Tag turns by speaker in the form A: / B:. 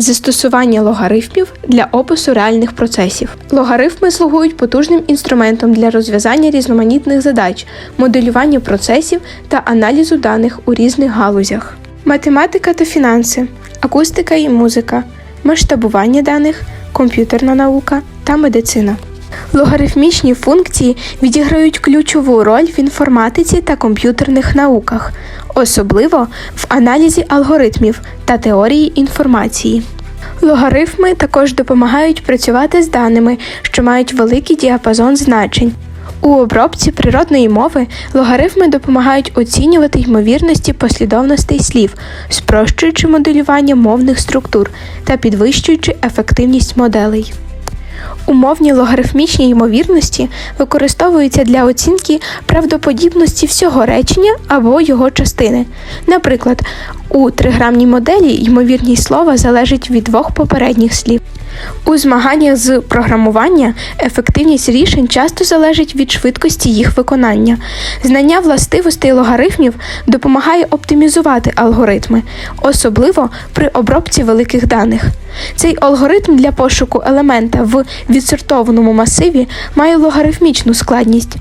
A: застосування логарифмів для опису реальних процесів. Логарифми слугують потужним інструментом для розв'язання різноманітних задач, моделювання процесів та аналізу даних у різних галузях. Математика та фінанси, акустика і музика, масштабування даних, комп'ютерна наука та медицина. Логарифмічні функції відіграють ключову роль в інформатиці та комп'ютерних науках, особливо в аналізі алгоритмів та теорії інформації. Логарифми також допомагають працювати з даними, що мають великий діапазон значень. У обробці природної мови логарифми допомагають оцінювати ймовірності послідовностей слів, спрощуючи моделювання мовних структур та підвищуючи ефективність моделей. Умовні логарифмічні ймовірності використовуються для оцінки правдоподібності всього речення або його частини. Наприклад, у триграмній моделі ймовірність слова залежить від двох попередніх слів. У змаганнях з програмування ефективність рішень часто залежить від швидкості їх виконання. Знання властивостей логарифмів допомагає оптимізувати алгоритми, особливо при обробці великих даних. Цей алгоритм для пошуку елемента в відсортованому масиві має логарифмічну складність.